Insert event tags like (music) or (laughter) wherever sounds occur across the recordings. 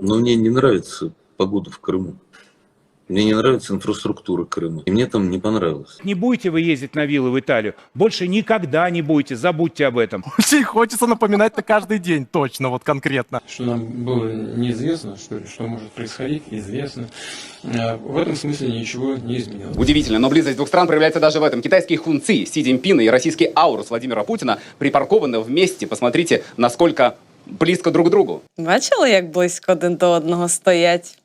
Но мне не нравится погода в Крыму. Мне не нравится инфраструктура Крыма. И мне там не понравилось. Не будете вы ездить на виллы в Италию. Больше никогда не будете. Забудьте об этом. (laughs) Очень хочется напоминать на каждый день, точно, вот конкретно. что нам было неизвестно, что, что может происходить, известно. Э, В этом смысле ничего не изменилось. Удивительно, но близость двух стран проявляется даже в этом. Китайские хунцы Си Цзиньпина и российский аурус Владимира Путина припаркованы вместе. Посмотрите, насколько близко друг другу. Бачили, як близько один до одного стоять?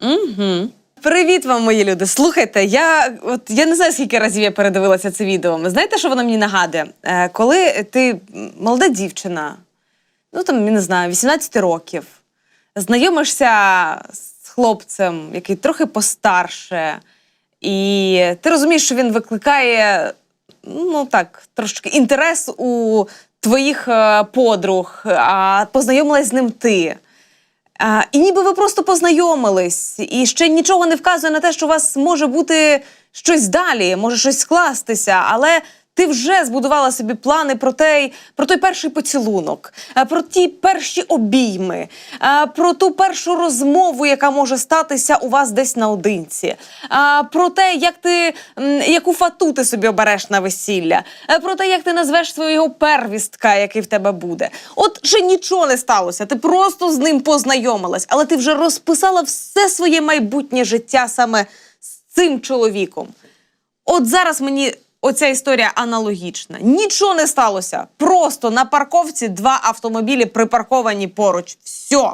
Угу. Привіт вам, мої люди. Слухайте, я от я не знаю, скільки разів я передивилася це відео. Знаєте, що воно мені нагадує? Е, коли ти молода дівчина, ну там, я не знаю, 18 років, знайомишся з хлопцем, який трохи постарше, і ти розумієш, що він викликає ну так, трошки інтерес у твоїх е, подруг, а познайомилась з ним ти. А, і ніби ви просто познайомились, і ще нічого не вказує на те, що у вас може бути щось далі, може щось скластися, але ти вже збудувала собі плани про той, про той перший поцілунок, е, про ті перші обійми, е, про ту першу розмову, яка може статися у вас десь наодинці, е, про те, як ти, яку фату ти собі обереш на весілля, про те, як ти назвеш свого первістка, який в тебе буде. От ще нічого не сталося. Ти просто з ним познайомилась, але ти вже розписала все своє майбутнє життя саме з цим чоловіком. От зараз мені оця історія аналогічна. Нічого не сталося. Просто на парковці два автомобілі припарковані поруч. Все.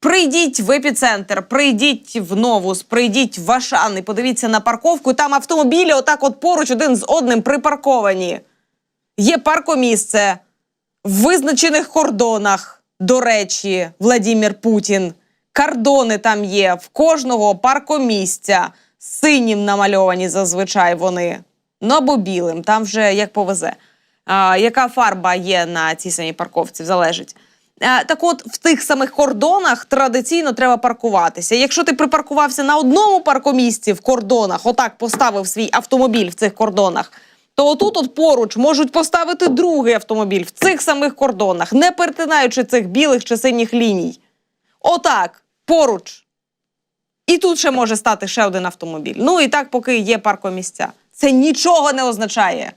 Прийдіть в епіцентр, прийдіть в Новус, прийдіть в Ашан і подивіться на парковку. Там автомобілі отак от поруч один з одним припарковані. Є паркомісце в визначених кордонах. До речі, Владимир Путін. Кордони там є в кожного паркомісця. Синім намальовані зазвичай вони. Ну або білим, там вже як повезе. А, яка фарба є на цій самій парковці, залежить. А, так от, в тих самих кордонах традиційно треба паркуватися. Якщо ти припаркувався на одному паркомісці в кордонах, отак поставив свій автомобіль в цих кордонах, то отут от поруч можуть поставити другий автомобіль в цих самих кордонах, не перетинаючи цих білих чи синіх ліній. Отак, поруч. І тут ще може стати ще один автомобіль. Ну і так, поки є паркомісця. Це нічого не означає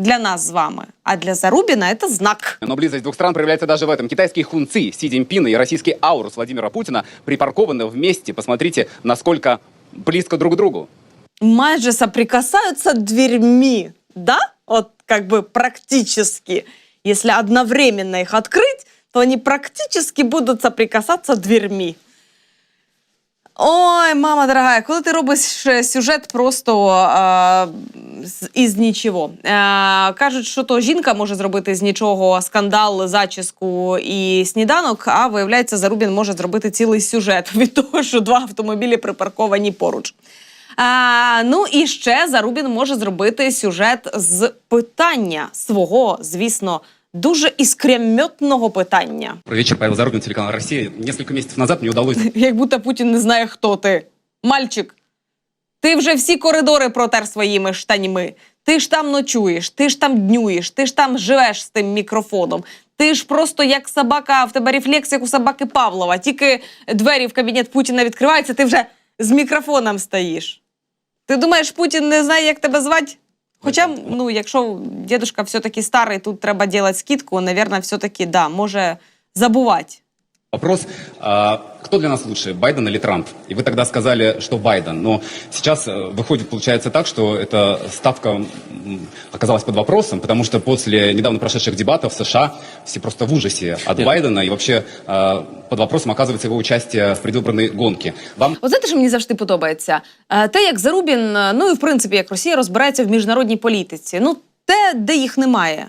для нас з вами. А для Зарубіна це знак. Но близость двух стран проявляется даже в этом. Китайские хунцы Си Цзиньпина и российский аурус Владимира Путина припаркованы вместе. Посмотрите, насколько близко друг к другу. Майже соприкасаются дверьми, да? Вот как бы практически. Если одновременно их открыть, то они практически будут соприкасаться дверьми. Ой, мама дорогая, коли ти робиш сюжет просто е, із нічого. Е, кажуть, що то жінка може зробити з нічого скандал, зачіску і сніданок, а виявляється, Зарубін може зробити цілий сюжет (laughs) від того, що два автомобілі припарковані поруч. А, ну і ще Зарубін може зробити сюжет з питання свого, звісно, дуже іскрямьотного питання. Про вечер Павел Зарубин, телеканал «Россия». Несколько месяцев назад мне удалось (laughs) Як будто Путін не знає, хто ти. Мальчик, ти вже всі коридори протер своїми штаньми. Ти ж там ночуєш, ти ж там днюєш, ти ж там живеш з тим мікрофоном. Ти ж просто як собака, в тебе рефлекс, як у собаки Павлова. Тільки двері в кабінет Путіна відкриваються, ти вже з мікрофоном стоїш. Ти думаєш, Путін не знає, як тебе звати? Хоча, ну, якщо дідусь все-таки старий, тут треба робити скидку, мабуть, все-таки да, може забувати. Вопрос, а, кто для нас лучше, Байден или Трамп? И вы тогда сказали, что Байден. Но сейчас э, выходит, получается так, что эта ставка м, оказалась под вопросом, потому что после недавно прошедших дебатов в США все просто в ужасе от Байдена, и вообще э, под вопросом оказывается его участие в предвыборной гонке. Вам От знаєте, що мені завжди подобається? Е, Те, як Зарубін, е, ну і в принципі, як Росія розбирається в міжнародній політиці. Ну, те, де їх немає.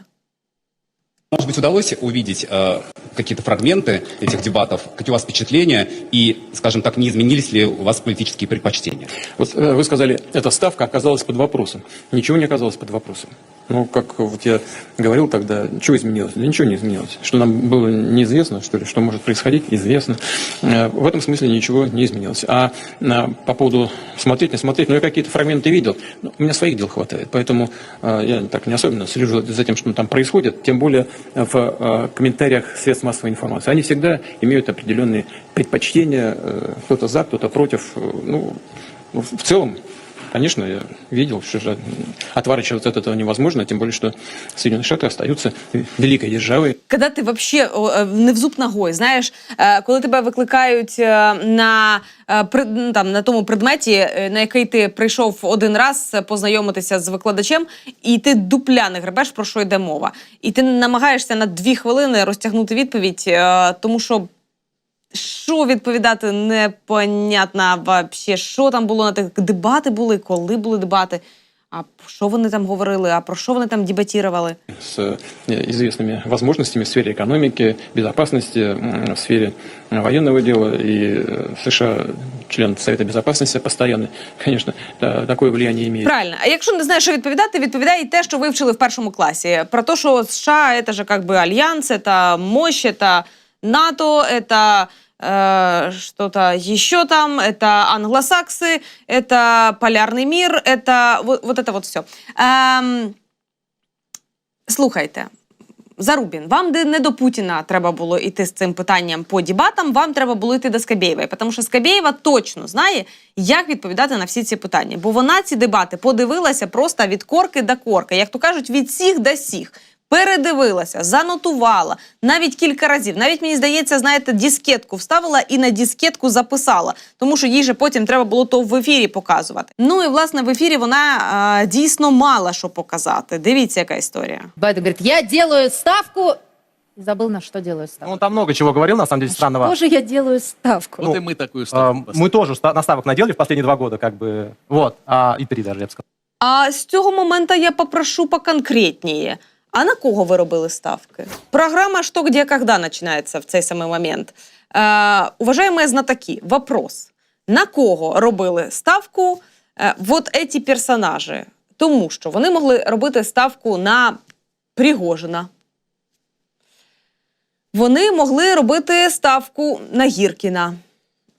Может быть, удалось увидеть э, какие-то фрагменты этих дебатов, какие у вас впечатления и, скажем так, не изменились ли у вас политические предпочтения? Вот э, вы сказали, эта ставка оказалась под вопросом. Ничего не оказалось под вопросом. Ну, как вот я говорил тогда, что изменилось? Да ничего не изменилось. Что нам было неизвестно, что ли, что может происходить, известно. Э, В этом смысле ничего не изменилось. А э, по поводу смотреть, не смотреть, ну, я какие-то фрагменты видел. Ну, у меня своих дел хватает, поэтому э, я так не особенно слежу за тем, что там происходит, тем более в э, комментариях средств массовой информации. Они всегда имеют определенные предпочтения, кто-то за, кто-то против. Ну, в целом, Конечно, я видел, что же отворачиваться от этого невозможно, тем более, что Соединенные Штаты остаются великой державой. Коли ти вообще о, е, не в зуб ногой, знаєш, е, коли тебе викликають е, на, е, при- ну, там, на тому предметі, е, на який ти прийшов один раз е, познайомитися з викладачем, і ти дупля не гребеш, про що йде мова. І ти намагаєшся на дві хвилини розтягнути відповідь, е, тому що що відповідати непонятно вообще, що там було на тих дебати були, коли були дебати, а що вони там говорили, а про що вони там дебатірували. с э, известными возможностями в сфере экономики, безопасности, м, в сфере э, военного дела. И э, США, член Совета Безопасности постоянный, конечно, та- такое влияние имеет. Правильно. А якщо не знаєш, що відповідати, відповідай те, що ви вчили в першому класі. Про те, що США це ж как бы альянс, це мощь, це НАТО, это э, что-то еще там, это англосаксы, это полярный мир, это вот, вот это вот все. Ем, слухайте. Зарубін, вам де не до Путіна треба було йти з цим питанням по дебатам, вам треба було йти до Скабєєвої, тому що Скабєєва точно знає, як відповідати на всі ці питання. Бо вона ці дебати подивилася просто від корки до корки, як то кажуть, від сіх до сіх. Передивилася, занотувала навіть кілька разів. Навіть мені здається, знаєте, дискетку вставила і на дискетку записала, тому що їй же потім треба було то в ефірі показувати. Ну і власне в ефірі вона а, дійсно мала що показати. Дивіться, яка історія. Байден говорит, я делаю ставку. Забыл, на что делаю Ну, ставку. он там много чего говорил, на самом деле, странного. Тоже я делаю ставку. Ну, Вот и мы такую Э, ставку Мы тоже ста- наставок наделали в последние два года, как бы. Вот. А, и три даже, я бы сказал. А з цього моменту я попрошу поконкретніше. А на кого ви робили ставки? Програма «Что, где, когда» починається в цей самий момент. Е, уважаемые знатоки, вопрос. На кого робили ставку е, вот эти персонажі? Тому що вони могли робити ставку на Пригожина. Вони могли робити ставку на Гіркіна.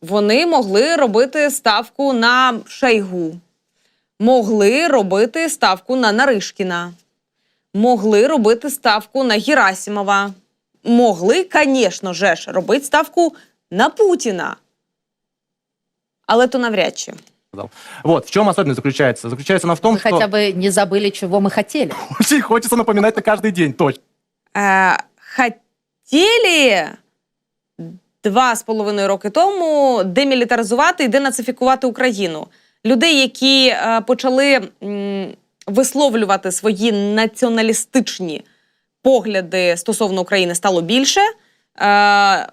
Вони могли робити ставку на Шойгу могли робити ставку на Наришкіна, могли робити ставку на Герасимова, могли, звісно же, ж, робити ставку на Путіна. Але то навряд чи. Вот. В чем особенность заключается? Заключается она в том, Вы что хотя бы не забыли, чего мы хотели. очень хочется (laughs) напоминать на каждый день, точно. Е, хотіли два з половиною роки тому демілітаризувати і денацифікувати Україну. Людей, які е, почали м, висловлювати свої націоналістичні погляди стосовно України, стало більше. Е,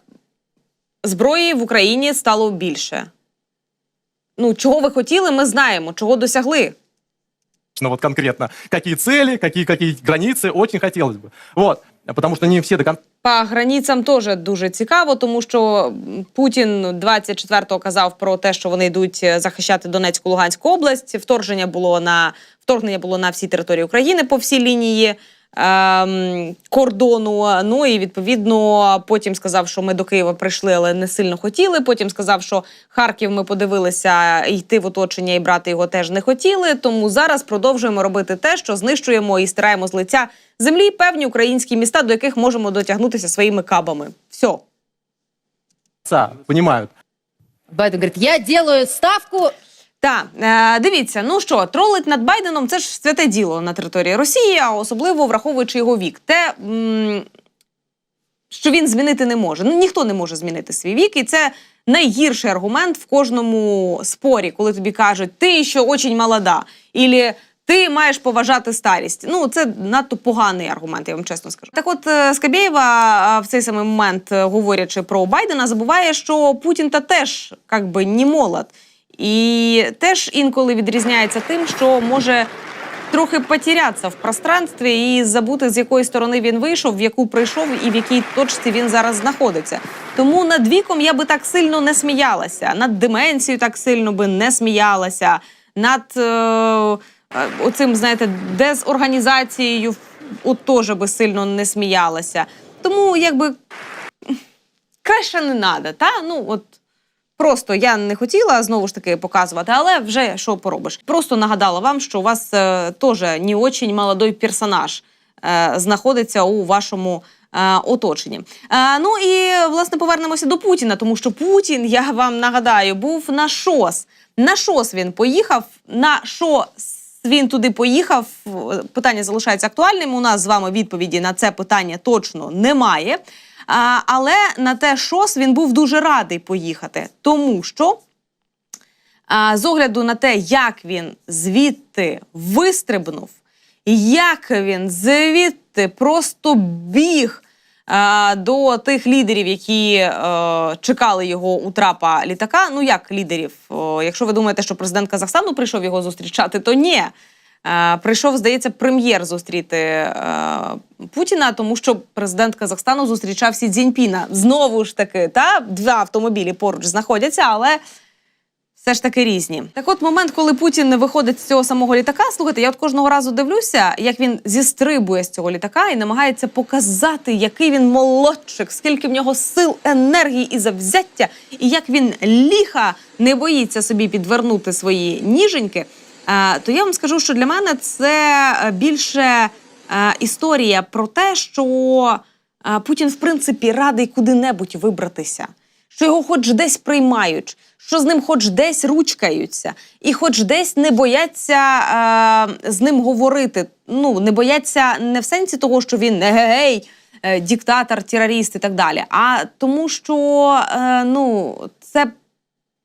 зброї в Україні стало більше. Ну, чого ви хотіли, ми знаємо, чого досягли. Ну, вот конкретно. Какие цели, какие, какие границы, очень хотелось бы. Вот. Потому що не всі до конца По границям теж дуже цікаво, тому що Путін 24-го казав про те, що вони йдуть е, захищати Донецьку Луганську область. Вторження було на вторгнення було на всій території України по всій лінії кордону. Ну і відповідно потім сказав, що ми до Києва прийшли, але не сильно хотіли. Потім сказав, що Харків ми подивилися йти в оточення і брати його теж не хотіли. Тому зараз продовжуємо робити те, що знищуємо і стираємо з лиця землі певні українські міста, до яких можемо дотягнутися своїми кабами. Все. понимают. Байден говорит, я делаю ставку. Так, е, дивіться, ну що, тролить над Байденом це ж святе діло на території Росії, а особливо враховуючи його вік. Те, що він змінити не може. Ну, ніхто не може змінити свій вік, і це найгірший аргумент в кожному спорі, коли тобі кажуть, ти ще очень молода, ілі ти маєш поважати старість. Ну, це надто поганий аргумент, я вам чесно скажу. Так от е, Скабєєва в цей самий момент, е, говорячи про Байдена, забуває, що Путін та теж як би не молод. І теж інколи відрізняється тим, що може трохи потерятися в пространстві і забути, з якої сторони він вийшов, в яку прийшов і в якій точці він зараз знаходиться. Тому над віком я би так сильно не сміялася, над деменцією так сильно би не сміялася, над е, е, оцим, знаєте, дезорганізацією от теж би сильно не сміялася. Тому якби краще не треба, та? Ну, от Просто я не хотіла знову ж таки показувати, але вже що поробиш. Просто нагадала вам, що у вас е, теж не очень молодой персонаж е, знаходиться у вашому е, оточенні. Е, ну і власне повернемося до Путіна, тому що Путін, я вам нагадаю, був на ШОС. На ШОС він поїхав. На що він туди поїхав? Питання залишається актуальним. У нас з вами відповіді на це питання точно немає. Але на те ШОС він був дуже радий поїхати, тому що з огляду на те, як він звідти вистрибнув, як він звідти просто біг до тих лідерів, які е, чекали його у трапа літака. Ну як лідерів? Якщо ви думаєте, що президент Казахстану прийшов його зустрічати, то ні. Е, Прийшов, здається, прем'єр зустріти е, Путіна, тому що президент Казахстану зустрічав Сі Цзіньпіна. Знову ж таки, та два автомобілі поруч знаходяться, але все ж таки різні. Так, от момент, коли Путін виходить з цього самого літака, слухайте, я от кожного разу дивлюся, як він зістрибує з цього літака і намагається показати, який він молодчик, скільки в нього сил, енергії і завзяття, і як він ліха не боїться собі підвернути свої ніженьки. Е, то я вам скажу, що для мене це е, більше е, історія про те, що Путін, в принципі, радий куди-небудь вибратися, що його хоч десь приймають, що з ним хоч десь ручкаються, і хоч десь не бояться з ним говорити. Ну, не бояться не в сенсі того, що він егегей, е, диктатор, терорист і так далі, а тому, що ну, це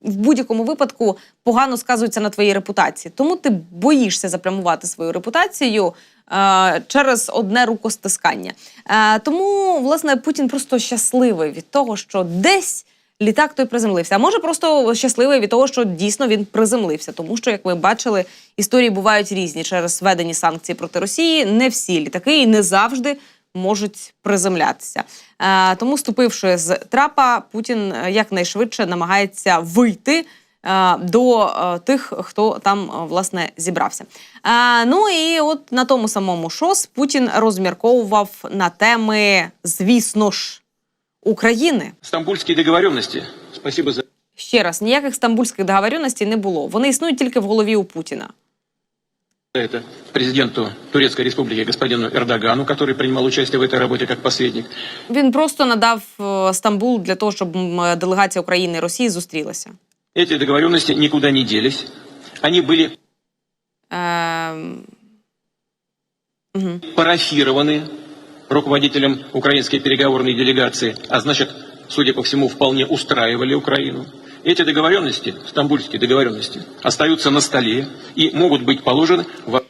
в будь-якому випадку погано сказується на твоїй репутації. Тому ти боїшся запрямувати свою репутацію е, через одне рукостискання. Е, тому, власне, Путін просто щасливий від того, що десь. Літак той приземлився. А може просто щасливий від того, що дійсно він приземлився. Тому що, як ви бачили, історії бувають різні через введені санкції проти Росії. Не всі літаки і не завжди можуть приземлятися. Е, тому, ступивши з трапа, Путін е, якнайшвидше намагається вийти. е, До тих, хто там власне зібрався. Ну і от на тому самому ШОС Путін розмірковував на теми, звісно ж, України. Стамбульские договоренности. Спасибо за Ще раз, ніяких стамбульських договоренностей не було. Вони існують тільки в голові у Путіна. это президенту Турецкой Республики господину Эрдогану, который принимал участие в этой работе как посредник. Він просто надав е, Стамбул для того, щоб м, делегація України і Росії зустрілася. Эти договоренности никуда не делись. Они были Ем... Мгм. парафированы руководителем украинской переговорной делегации, а значит, судя по всему, вполне устраивали Украину. Эти договоренности, стамбульские договоренности, остаются на столе и могут быть положены в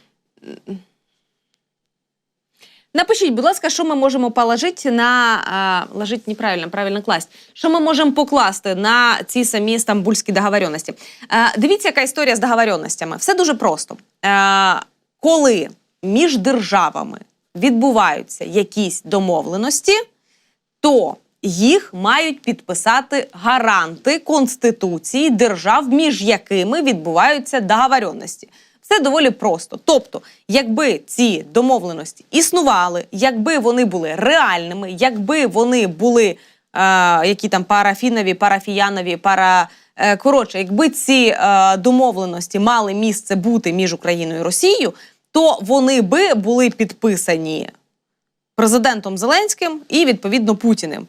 Напишіть, будь ласка, що ми можемо положити на а, ложить неправильно, правильно класть. Що ми можемо покласти на ці самі стамбульські договоренності? Е, дивіться, яка історія з договоренностями. Все дуже просто. Е, коли між державами відбуваються якісь домовленості, то їх мають підписати гаранти Конституції держав, між якими відбуваються договоренності. Все доволі просто. Тобто, якби ці домовленості існували, якби вони були реальними, якби вони були е, які там парафінові, парафіянові, пара. е, Коротше, якби ці е, домовленості мали місце бути між Україною і Росією, то вони би були підписані президентом Зеленським і відповідно Путіним.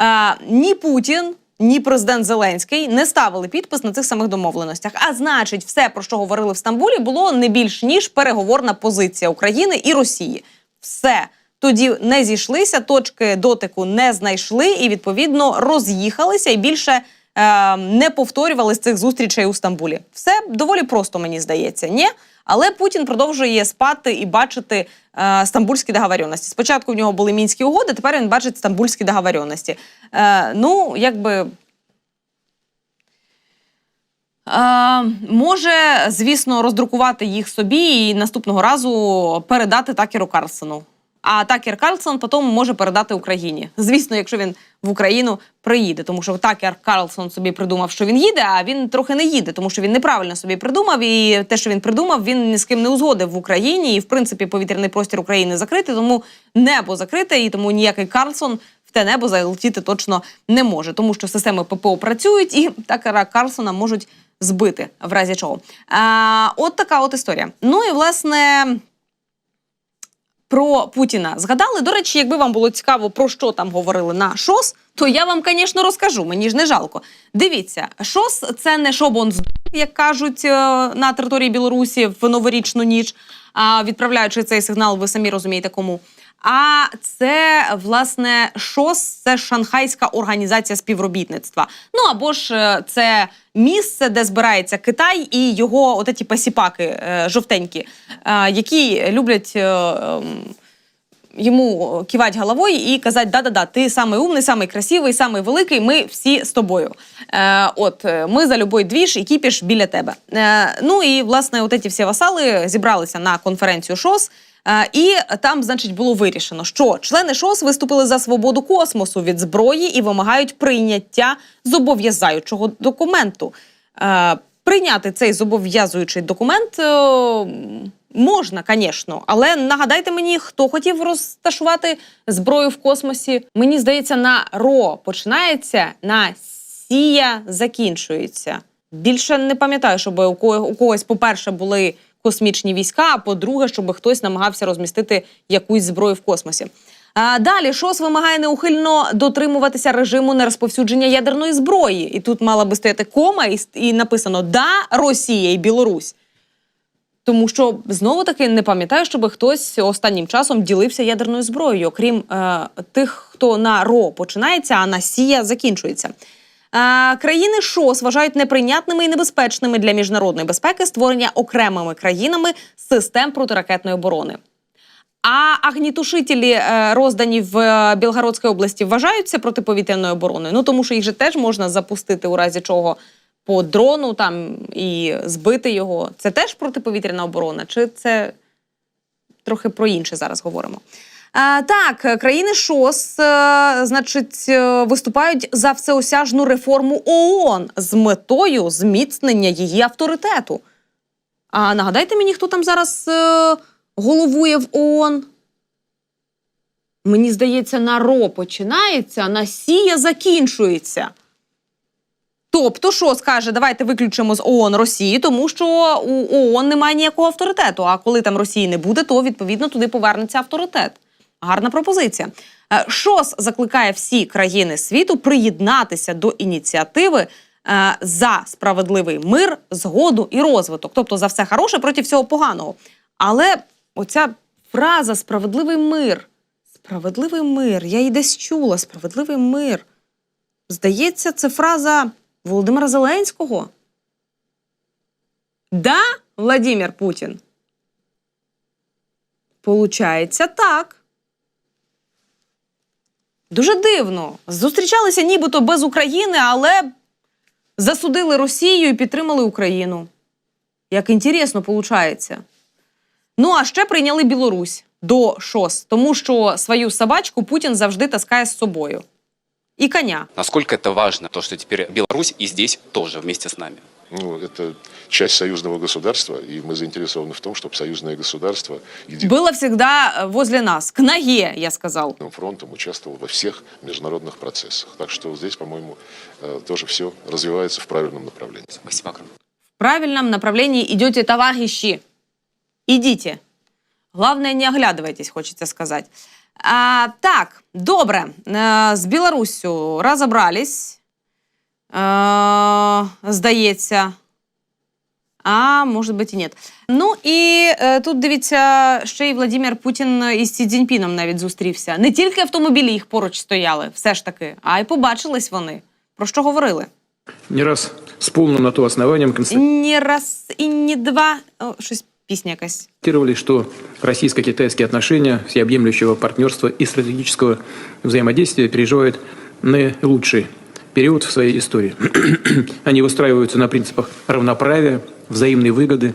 Е, ні Путін, ні президент Зеленський не ставили підпис на цих самих домовленостях. А значить, все, про що говорили в Стамбулі, було не більш ніж переговорна позиція України і Росії. Все. Тоді не зійшлися, точки дотику не знайшли і відповідно роз'їхалися і більше е, не повторювали з цих зустрічей у Стамбулі. Все доволі просто, мені здається, ні. Але Путін продовжує спати і бачити е, стамбульські договоренності. Спочатку в нього були мінські угоди, тепер він бачить стамбульські договоренності. Е, ну, якби. Е, може, звісно, роздрукувати їх собі і наступного разу передати Такеру Карлсону. А Такер Карлсон потім може передати Україні. Звісно, якщо він в Україну приїде, тому що Такер Карлсон собі придумав, що він їде, а він трохи не їде, тому що він неправильно собі придумав. І те, що він придумав, він ні з ким не узгодив в Україні. І в принципі повітряний простір України закритий, тому небо закрите, і тому ніякий Карлсон в те небо залетіти точно не може, тому що системи ППО працюють і Такера Карлсона можуть збити в разі чого. А, от така от історія. Ну і власне. Про Путіна згадали. До речі, якби вам було цікаво, про що там говорили на ШОС, то я вам, звісно, розкажу. Мені ж не жалко. Дивіться, ШОС це не шобон з як кажуть е, на території Білорусі в новорічну ніч, а відправляючи цей сигнал, ви самі розумієте кому. А це власне ШОС, це Шанхайська організація співробітництва. Ну або ж е, це місце, де збирається Китай і його от пасіпаки е, жовтенькі, е, які люблять. ем, Йому кивати головою і казати, да-да-да, ти самий умний, самий красивий, самий великий, ми всі з тобою. От, ми за любой двіж і кіпіш біля тебе. Ну і, власне, от ці всі васали зібралися на конференцію ШОС, і там, значить, було вирішено, що члени ШОС виступили за свободу космосу від зброї і вимагають прийняття зобов'язаючого документу. Е, прийняти цей зобов'язуючий документ е, можна, звісно, але нагадайте мені, хто хотів розташувати зброю в космосі. Мені здається, на ро починається, на сія закінчується. Більше не пам'ятаю, щоб у кого- у когось, по-перше, були космічні війська, а по-друге, щоб хтось намагався розмістити якусь зброю в космосі. Далі ШОС вимагає неухильно дотримуватися режиму нерозповсюдження ядерної зброї. І тут мала би стояти кома, і, і написано Да, Росія і Білорусь. Тому що знову таки не пам'ятаю, щоб хтось останнім часом ділився ядерною зброєю, окрім е, тих, хто на РО починається, а на Сія закінчується. Країни ШОС вважають неприйнятними і небезпечними для міжнародної безпеки створення окремими країнами систем протиракетної оборони. А агнітушителі, е, роздані в е, Білгородській області, вважаються протиповітряною обороною. Ну тому що їх же теж можна запустити у разі чого по дрону там і збити його. Це теж протиповітряна оборона, чи це трохи про інше зараз говоримо? Так, країни ШОС, е, значить, е, виступають за всеосяжну реформу ООН з метою зміцнення її авторитету. А нагадайте мені, хто там зараз е, головує в ООН? Мені здається, на РО починається, на Сія закінчується. Тобто, що скаже, давайте виключимо з ООН Росії, тому що у ООН немає ніякого авторитету. А коли там Росії не буде, то відповідно туди повернеться авторитет. Гарна пропозиція. Е, ШОС закликає всі країни світу приєднатися до ініціативи е, за справедливий мир, згоду і розвиток, тобто за все хороше проти всього поганого. Але оця фраза справедливий мир, справедливий мир, я її десь чула, справедливий мир. Здається, це фраза Володимира Зеленського. Да, Владимир Путін? Получається так. Дуже дивно. Зустрічалися нібито без України, але засудили Росію і підтримали Україну. Як інтересно виходить. Ну, а ще прийняли Білорусь до ШОС, тому що свою собачку Путін завжди таскає з собою. І коня. Насколько это важно, то, что теперь Беларусь и здесь тоже вместе с нами? Ну, это часть союзного государства, и мы заинтересованы в том, чтобы союзное государство единым Было всегда возле нас. К ноге, я сказал. фронтом участвовало во всех международных процессах. Так что здесь, по-моему, э, тоже все развивается в правильном направлении. Спасибо огромное. В правильном направлении идете, товарищи. Идите. Главное, не оглядывайтесь, хочеться сказати. А, так, добре. Е, з Білоруссю розібрались. Здається. А, може бути, і ні. Ну і е, тут дивіться, ще й Владимир Путін із Сі Цзіньпіном навіть зустрівся. Не тільки автомобілі їх поруч стояли, все ж таки, а й побачились вони. Про що говорили? Не раз с полным на то основанием Ні раз і ні два. О, щось пісня якась. констатировали, что российско-китайские отношения всеобъемлющего партнерства и стратегического взаимодействия переживают наилучший период в своей истории. (clears throat) Они выстраиваются на принципах равноправия, взаимной выгоды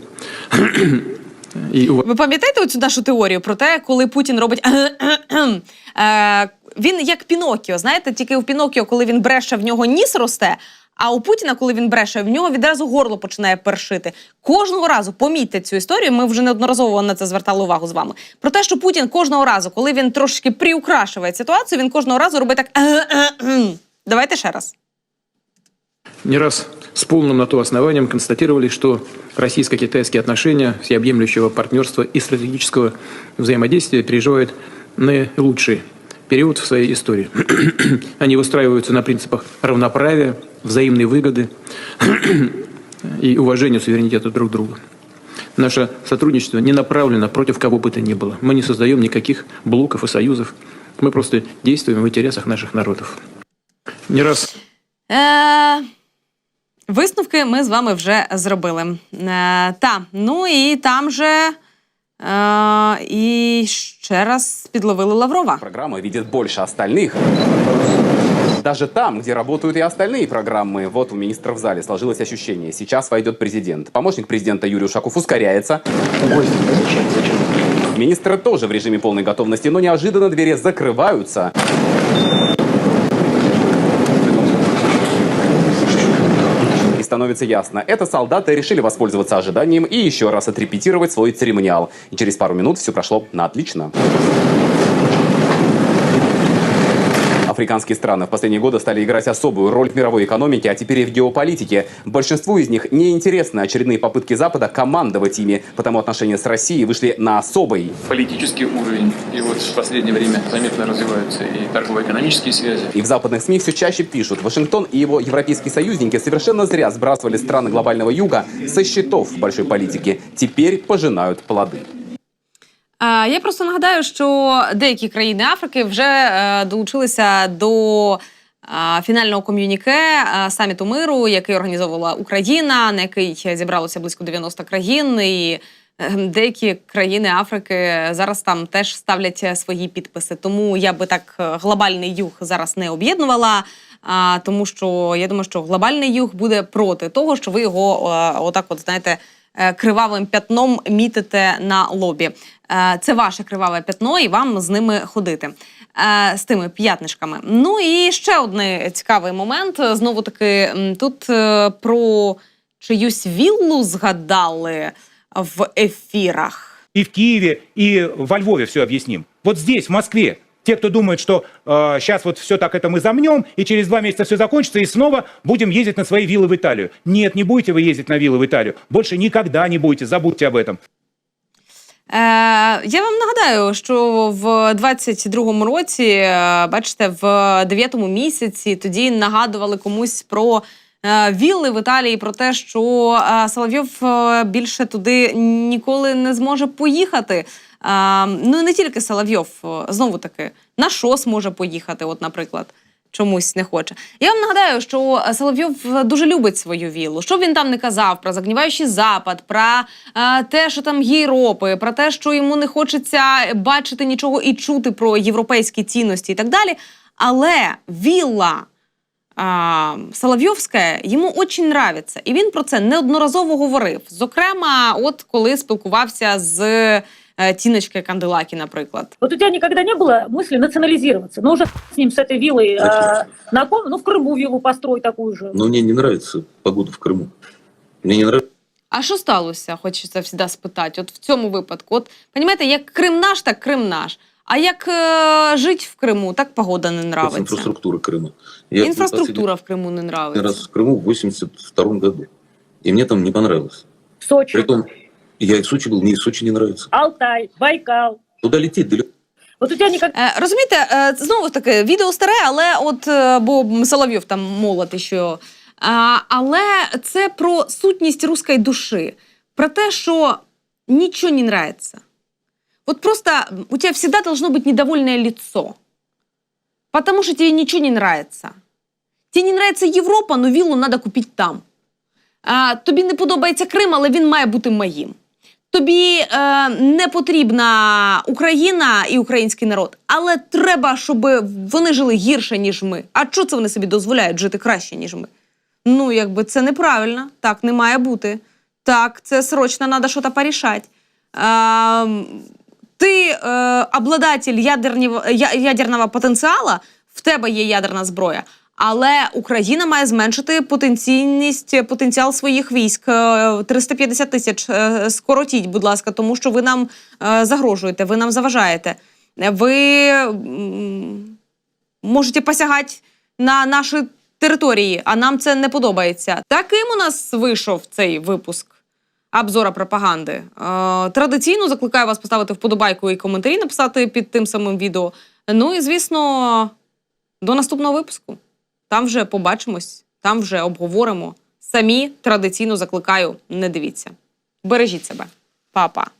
и ув- Ви пам'ятаєте оцю нашу теорію про те, коли Путін робить (clears throat) Е, він як Пінокіо, знаєте, тільки у Пінокіо, коли він бреше, в нього ніс росте. А у Путіна, коли він бреше, в нього відразу горло починає першити. Кожного разу помітьте цю історію. Ми вже неодноразово на це звертали увагу з вами. Про те, що Путін кожного разу, коли він трошки приукрашує ситуацію, він кожного разу робить так. (clears throat) Давайте ще раз. не раз с полным на то основанием констатировали, что российско-китайские отношения всеобъемлющего партнерства и стратегического взаимодействия переживают наилучший период в своей истории. (clears throat) Они выстраиваются на принципах равноправия, взаимной выгоды (clears throat) и уважения суверенитета друг друга. Наше сотрудничество не направлено против кого бы то ни было. Мы не создаем никаких блоков и союзов. Мы просто действуем в интересах наших народов. Не раз Е, висновки ми з вами вже зробили. Е, та, ну і там же. Е, і ще раз підловили Лаврова. Программа видит больше остальных. Даже там, где работают и остальные программы, вот у министра в зале сложилось ощущение. Сейчас войдет президент. Помощник президента Юрий Ушаков ускоряется. Министры тоже в режиме полной готовности, но неожиданно двери закрываются. Становится ясно, это солдаты решили воспользоваться ожиданием и еще раз отрепетировать свой церемониал. И через пару минут все прошло на отлично. Африканские страны в последние годы стали играть особую роль в мировой экономике, а теперь и в геополитике. Большинству из них неинтересны очередные попытки Запада командовать ими, потому отношения с Россией вышли на особый. политический уровень. И вот в последнее время заметно развиваются и торгово-экономические связи. И в западных СМИ все чаще пишут, Вашингтон и его европейские союзники совершенно зря сбрасывали страны глобального юга со счетов большой политики. Теперь пожинают плоды. Я просто нагадаю, що деякі країни Африки вже е, долучилися до фінального ком'юніке саміту миру, який організовувала Україна, на який зібралося близько 90 країн. І е, деякі країни Африки зараз там теж ставлять свої підписи. Тому я би так е, глобальний юг зараз не об'єднувала. А, тому що я думаю, що глобальний юг буде проти того, що ви його отак, от знаєте, кривавим п'ятном мітите на лобі. Е, Це ваше криваве п'ятно, і вам з ними ходити. Е, З тими п'ятнишками. Ну і ще один цікавий момент. Знову таки, м, тут е, про чиюсь віллу згадали в ефірах. И в Киеве, и во Львове все объясним. Вот здесь, в Москве, те, кто думает, что сейчас вот все так это мы замнем, и через два месяца все закончится, и снова будем ездить на свои виллы в Италию. Нет, не будете вы ездить на виллы в Италию. Больше никогда не будете, забудьте об этом. Е, я вам нагадаю, що в 22-му році, е, бачите, в 9-му місяці тоді нагадували комусь про е, вілли в Італії, про те, що Соловйов більше туди ніколи не зможе поїхати. Ну не тільки Соловйов, знову таки, на ШОС може поїхати, от, наприклад. Чомусь не хоче. Я вам нагадаю, що е, Соловйов дуже любить свою віллу. Що б він там не казав про загніваючий запад, про е, те, що там Європи, про те, що йому не хочеться бачити нічого і чути про європейські цінності і так далі. Але вілла Соловйовська йому дуже нравиться. І він про це неодноразово говорив. Зокрема, от коли спілкувався з е, Тіночкою Канделакі, наприклад. Вот у тебя никогда не было мысли национализироваться? Ну, уже с ним, с этой виллой, э, на ком? Ну, в Крыму виллу построй такую же. Но мне не нравится погода в Крыму. Мне не нравится А що сталося? Хочеться завжди спитати. От в цьому випадку. От, розумієте, як Крим наш, так Крим наш. А як е, жити в Криму, так погода не нравиться. инфраструктура Крыма. Я Інфраструктура в Криму не последний нравиться. раз в Крыму в 82 году. И мне там не понравилось. Сочи, Притом, я и в Сочи был, мне и Сочи не нравится. Алтай, Байкал. Туда лететь далеко. Вот у тебя никогда... Е, розумієте, е, знову таки, відео старе, але от е, бо Соловйов там молод що. А, але це про сутність руської душі, про те, що нічого не нравится. Вот просто у тебя всегда должно быть недовольное лицо. Потому что тебе ничего не нравится. Тебе не нравится Європа, но віллу треба купити там. А, тобі не подобається Крим, але він має бути моїм. Тобі е, не потрібна Україна і український народ, але треба, щоб вони жили гірше, ніж ми. А що це вони собі дозволяють жити краще, ніж ми? Ну, якби це неправильно, так не має бути. Так, це срочно треба щось порішати. Е, ти е, обладатель ядерного потенціалу, в тебе є ядерна зброя. Але Україна має зменшити потенційність, потенціал своїх військ. Е, 350 тисяч е, скоротіть, будь ласка, тому що ви нам е, загрожуєте, ви нам заважаєте. Ви можете посягати на наші території, а нам це не подобається. Таким у нас вийшов цей випуск обзора пропаганди. Е, традиційно закликаю вас поставити вподобайку і коментарі, написати під тим самим відео. Ну і звісно, до наступного випуску. Там вже побачимось, там вже обговоримо. Самі традиційно закликаю, не дивіться. Бережіть себе, Па-па.